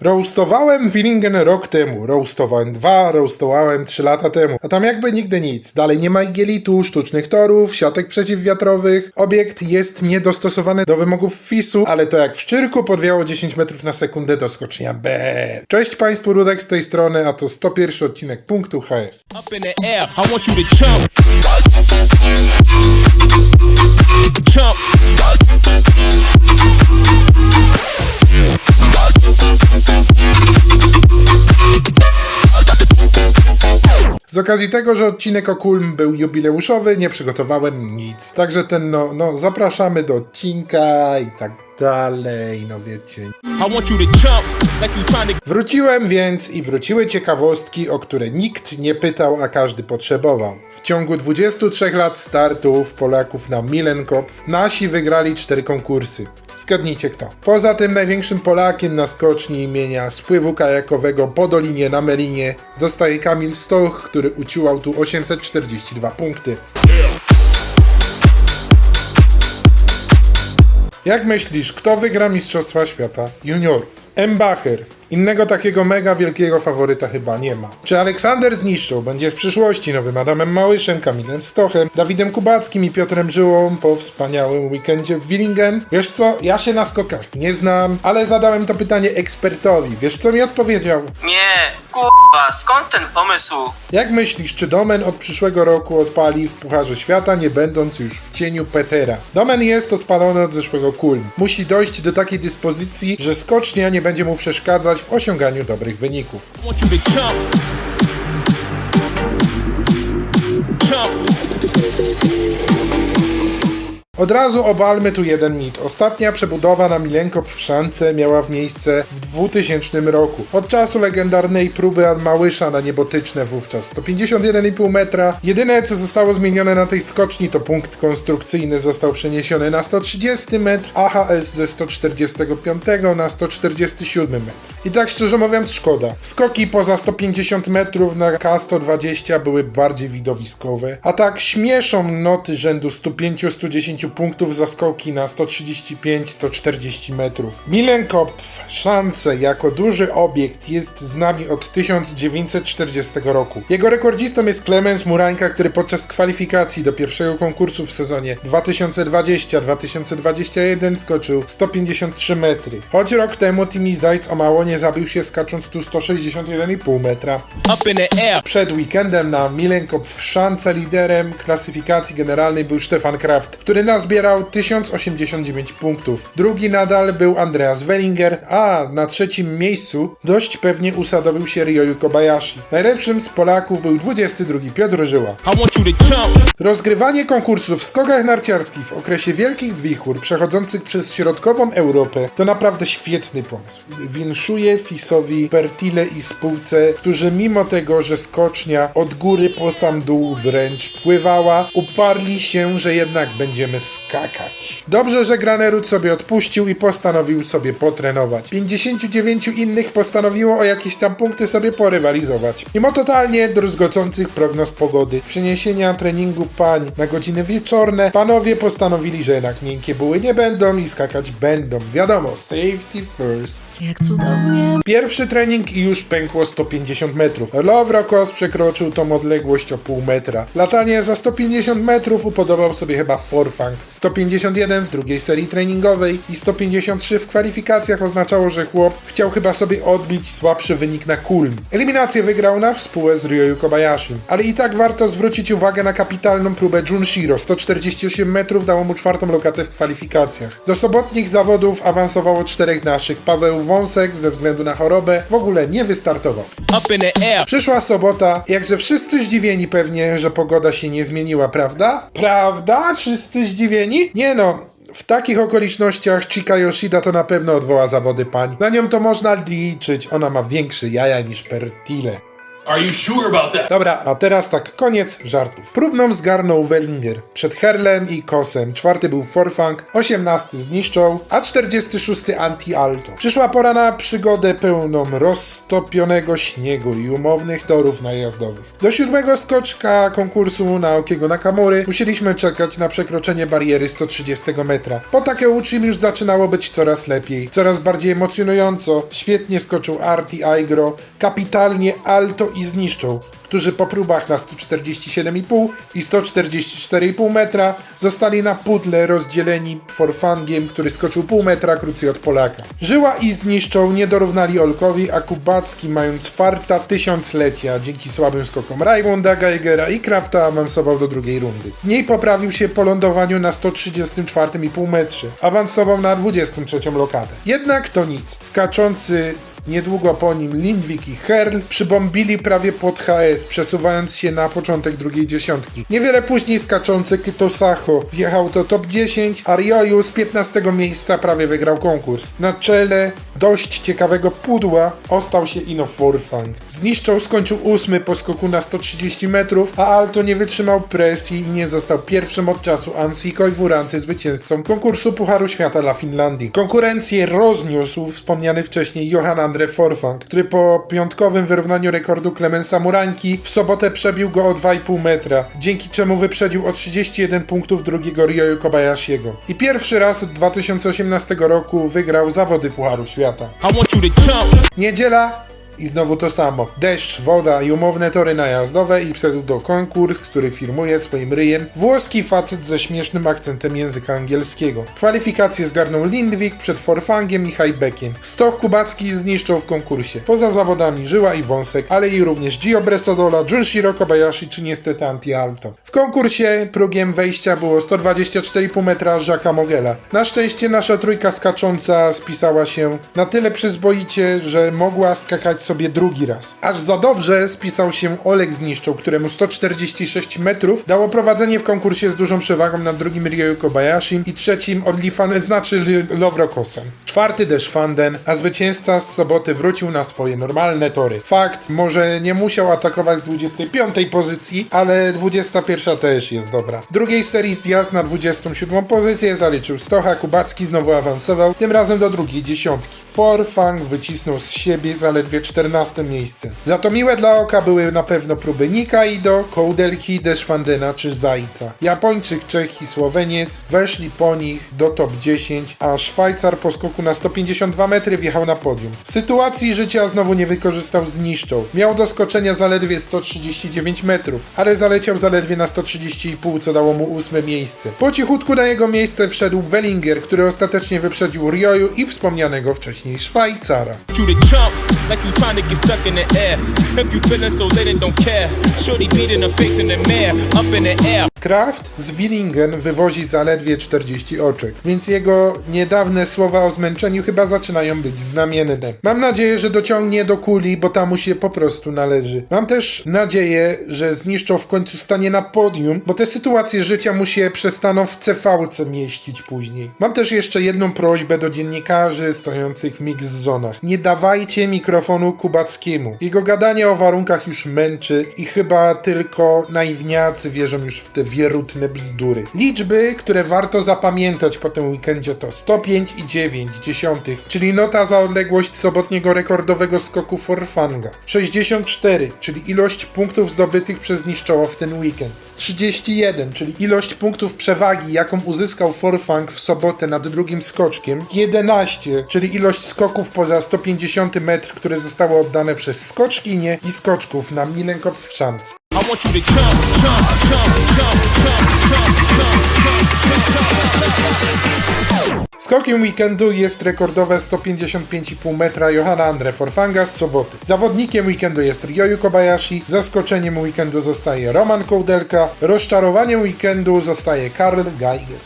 Roastowałem Willingen rok temu, roastowałem dwa, roastowałem trzy lata temu. A tam jakby nigdy nic. Dalej nie ma igielitu, sztucznych torów, siatek przeciwwiatrowych. Obiekt jest niedostosowany do wymogów FIS-u, ale to jak w szczyrku podwiało 10 metrów na sekundę do skocznia B. Cześć Państwu, Rudek z tej strony, a to 101 odcinek punktu HS. jump. Z okazji tego, że odcinek o Kulm był jubileuszowy, nie przygotowałem nic. Także ten, no, no, zapraszamy do odcinka i tak dalej, no wiecie. Wróciłem więc i wróciły ciekawostki, o które nikt nie pytał, a każdy potrzebował. W ciągu 23 lat startów Polaków na Milenkopf nasi wygrali cztery konkursy. Zgadnijcie kto. Poza tym największym Polakiem na skoczni imienia spływu kajakowego po Dolinie na Melinie zostaje Kamil Stoch, który uciłał tu 842 punkty. Jak myślisz, kto wygra Mistrzostwa Świata Juniorów? Mbacher. Innego takiego mega wielkiego faworyta chyba nie ma. Czy Aleksander zniszczył będzie w przyszłości nowym Adamem Małyszem, Kamilem Stochem, Dawidem Kubackim i Piotrem Żyłą po wspaniałym weekendzie w Willingen? Wiesz co, ja się na skokach nie znam, ale zadałem to pytanie ekspertowi. Wiesz co mi odpowiedział? Nie, kurwa, skąd ten pomysł? Jak myślisz, czy Domen od przyszłego roku odpali w Pucharze Świata, nie będąc już w cieniu Petera? Domen jest odpalony od zeszłego Kulm. Musi dojść do takiej dyspozycji, że skocznia nie będzie mu przeszkadzać w osiąganiu dobrych wyników. Od razu obalmy tu jeden mit. Ostatnia przebudowa na Milenkop w Szance miała w miejsce w 2000 roku. Od czasu legendarnej próby Małysza na niebotyczne wówczas 151,5 metra. Jedyne co zostało zmienione na tej skoczni to punkt konstrukcyjny został przeniesiony na 130 metr, AHS ze 145 na 147 metr. I tak szczerze mówiąc szkoda. Skoki poza 150 metrów na K120 były bardziej widowiskowe, a tak śmieszą noty rzędu 105-110 punktów za skoki na 135-140 metrów. Milenkopf szance jako duży obiekt jest z nami od 1940 roku. Jego rekordzistą jest Klemens Murańka, który podczas kwalifikacji do pierwszego konkursu w sezonie 2020-2021 skoczył 153 metry. Choć rok temu Timi Zajc o mało nie zabił się skacząc tu 161,5 metra. Up in the air. Przed weekendem na Milenkopf w szance liderem klasyfikacji generalnej był Stefan Kraft, który nazbierał 1089 punktów. Drugi nadal był Andreas Wellinger, a na trzecim miejscu dość pewnie usadowił się Ryoyu Kobayashi. Najlepszym z Polaków był 22 Piotr Żyła. Rozgrywanie konkursów w skokach narciarskich w okresie wielkich wichur przechodzących przez środkową Europę to naprawdę świetny pomysł. Winszuję Fisowi, Pertile i spółce, którzy mimo tego, że skocznia od góry po sam dół wręcz pływała, uparli się, że jednak będziemy skakać. Dobrze, że Granerud sobie odpuścił i postanowił sobie potrenować. 59 innych postanowiło o jakieś tam punkty sobie porywalizować. Mimo totalnie druzgocących prognoz pogody, przeniesienia treningu pań na godziny wieczorne, panowie postanowili, że jednak miękkie buły nie będą i skakać będą. Wiadomo, safety first. Jak cudownie. Pierwszy trening i już pękło 150 metrów. Lowrokos przekroczył tą odległość o pół metra. Latanie za 150 metrów upodobał sobie chyba Forfang. 151 w drugiej serii treningowej i 153 w kwalifikacjach oznaczało, że chłop chciał chyba sobie odbić słabszy wynik na Kulm. Eliminację wygrał na współę z Ryoyu Kobayashi. Ale i tak warto zwrócić uwagę na kapitalną próbę Junshiro. 148 metrów dało mu czwartą lokatę w kwalifikacjach. Do sobotnich zawodów awansowało czterech naszych. Paweł Wąsek ze względu na chorobę w ogóle nie wystartował. Up in the air. Przyszła sobota, jakże wszyscy zdziwieni pewnie, że pogoda się nie zmieniła, prawda? Prawda? Wszyscy zdziwieni? Nie no. W takich okolicznościach Chika Yoshida to na pewno odwoła zawody pań. Na nią to można liczyć, ona ma większy jaja niż Pertile. Are you sure about that? Dobra, a teraz tak, koniec żartów. Próbną zgarnął Wellinger. Przed Herlem i Kosem. Czwarty był Forfang, osiemnasty zniszczą, a 46 Anti-Alto. Przyszła pora na przygodę pełną roztopionego śniegu i umownych torów najazdowych. Do siódmego skoczka konkursu na Okiego Nakamury musieliśmy czekać na przekroczenie bariery 130 metra. Po Takeuchim już zaczynało być coraz lepiej, coraz bardziej emocjonująco. Świetnie skoczył Arti Aigro, kapitalnie Alto i zniszczył którzy po próbach na 147,5 i 144,5 metra zostali na pudle rozdzieleni Forfangiem, który skoczył pół metra krócej od Polaka. Żyła i zniszczą nie dorównali Olkowi, a Kubacki mając farta tysiąclecia dzięki słabym skokom Raimonda, Geigera i Krafta awansował do drugiej rundy. W niej poprawił się po lądowaniu na 134,5 metrze. Awansował na 23 lokadę. Jednak to nic. Skaczący Niedługo po nim Lindwik i Herl przybombili prawie pod HS, przesuwając się na początek drugiej dziesiątki. Niewiele później skaczący Kytosacho wjechał do top 10, a Ryoyu z 15 miejsca prawie wygrał konkurs. Na czele dość ciekawego pudła ostał się Ino Forfang. Zniszczał skończył ósmy po skoku na 130 metrów, a Alto nie wytrzymał presji i nie został pierwszym od czasu Ansi Koivuranty zwycięzcą konkursu Pucharu Świata dla Finlandii. Konkurencję rozniósł wspomniany wcześniej Johan Andre Forfang, który po piątkowym wyrównaniu rekordu Clemensa Murańki w sobotę przebił go o 2,5 metra, dzięki czemu wyprzedził o 31 punktów drugiego Ryoyu Kobayashiego. I pierwszy raz od 2018 roku wygrał zawody Pucharu Świata. Niedziela i znowu to samo. Deszcz, woda i umowne tory najazdowe i pseudo konkurs, który firmuje swoim ryjem włoski facet ze śmiesznym akcentem języka angielskiego. Kwalifikacje zgarnął Lindwik przed Forfangiem i Hajbekiem. Stoch Kubacki zniszczą w konkursie. Poza zawodami Żyła i Wąsek, ale i również Gio Bresadola, Junshiro Kobayashi czy niestety Anti-Alto. W konkursie progiem wejścia było 124,5 metra Jacques'a Mogela. Na szczęście nasza trójka skacząca spisała się na tyle przyzwoicie, że mogła skakać sobie drugi raz. Aż za dobrze spisał się Oleg Zniszczą, któremu 146 metrów dało prowadzenie w konkursie z dużą przewagą nad drugim Ryoyu Kobayashi i trzecim Odlifanem, znaczy Lovrokosem. Czwarty Desz Fanden, a zwycięzca z soboty wrócił na swoje normalne tory. Fakt, może nie musiał atakować z 25 pozycji, ale 21 też jest dobra. W drugiej serii zjazd na 27 pozycję zaliczył Stocha, Kubacki znowu awansował, tym razem do drugiej dziesiątki. Forfang wycisnął z siebie zaledwie 14 miejsce. Za to miłe dla oka były na pewno próby Nikaido, Kołdelki, Deszwandena czy Zajca. Japończyk, Czech i Słoweniec weszli po nich do top 10, a Szwajcar po skoku na 152 metry wjechał na podium. Sytuacji życia znowu nie wykorzystał zniszczą. Miał do skoczenia zaledwie 139 metrów, ale zaleciał zaledwie na 130,5, co dało mu ósme miejsce. Po cichutku na jego miejsce wszedł Wellinger, który ostatecznie wyprzedził Ryoyu i wspomnianego wcześniej Szwajcara. Kraft z Willingen wywozi zaledwie 40 oczek, więc jego niedawne słowa o zmęczeniu chyba zaczynają być znamienne. Mam nadzieję, że dociągnie do kuli, bo tam mu się po prostu należy. Mam też nadzieję, że zniszczą w końcu stanie na podium, bo te sytuacje życia mu się przestaną w CV-ce mieścić później. Mam też jeszcze jedną prośbę do dziennikarzy stojących w mix zonach. Nie dawajcie mikrofonu Kubackiemu. Jego gadanie o warunkach już męczy i chyba tylko naiwniacy wierzą już w te wierutne bzdury. Liczby, które warto zapamiętać po tym weekendzie to 105 i 9 dziesiątych, czyli nota za odległość sobotniego rekordowego skoku Forfanga. 64, czyli ilość punktów zdobytych przez Niszczoło w ten weekend. 31, czyli ilość punktów przewagi, jaką uzyskał Forfang w sobotę nad drugim skoczkiem. 11, czyli ilość skoków poza 150 metr, które zostały oddane przez skoczkinie i skoczków na Milenkop w szance. I want you to jump, jump, jump, jump, jump, jump, jump, jump. Skokiem weekendu jest rekordowe 155,5 metra Johanna Andre Forfanga z soboty. Zawodnikiem weekendu jest Ryoyu Kobayashi, zaskoczeniem weekendu zostaje Roman Kołdelka, rozczarowaniem weekendu zostaje Karl Geiger.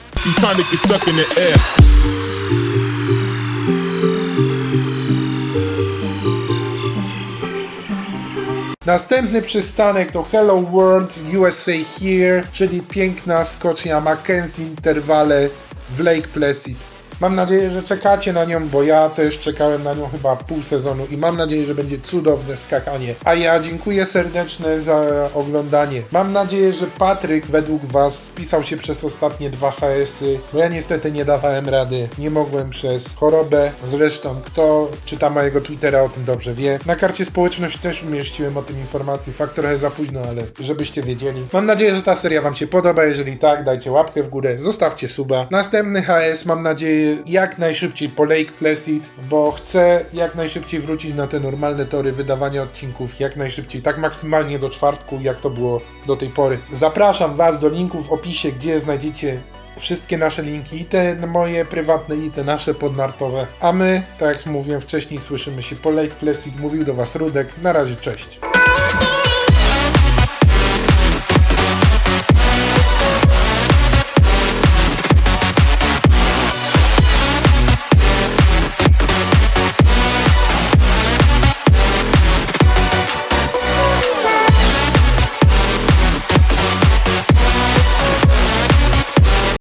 Następny przystanek to Hello World USA Here, czyli piękna skocznia Mackenzie Intervale w Lake Placid. Mam nadzieję, że czekacie na nią, bo ja też czekałem na nią chyba pół sezonu i mam nadzieję, że będzie cudowne skakanie. A ja dziękuję serdeczne za oglądanie. Mam nadzieję, że Patryk według Was spisał się przez ostatnie dwa HS-y, bo ja niestety nie dawałem rady. Nie mogłem przez chorobę. Zresztą, kto czyta mojego Twittera o tym dobrze wie. Na karcie społeczność też umieściłem o tym informacji. Fakt trochę za późno, ale żebyście wiedzieli. Mam nadzieję, że ta seria Wam się podoba. Jeżeli tak, dajcie łapkę w górę, zostawcie suba. Następny HS mam nadzieję jak najszybciej po Lake Placid, bo chcę jak najszybciej wrócić na te normalne tory wydawania odcinków, jak najszybciej, tak maksymalnie do czwartku, jak to było do tej pory. Zapraszam Was do linku w opisie, gdzie znajdziecie wszystkie nasze linki, i te moje prywatne, i te nasze podnartowe. A my, tak jak mówiłem wcześniej, słyszymy się po Lake Placid. Mówił do Was Rudek. Na razie, cześć.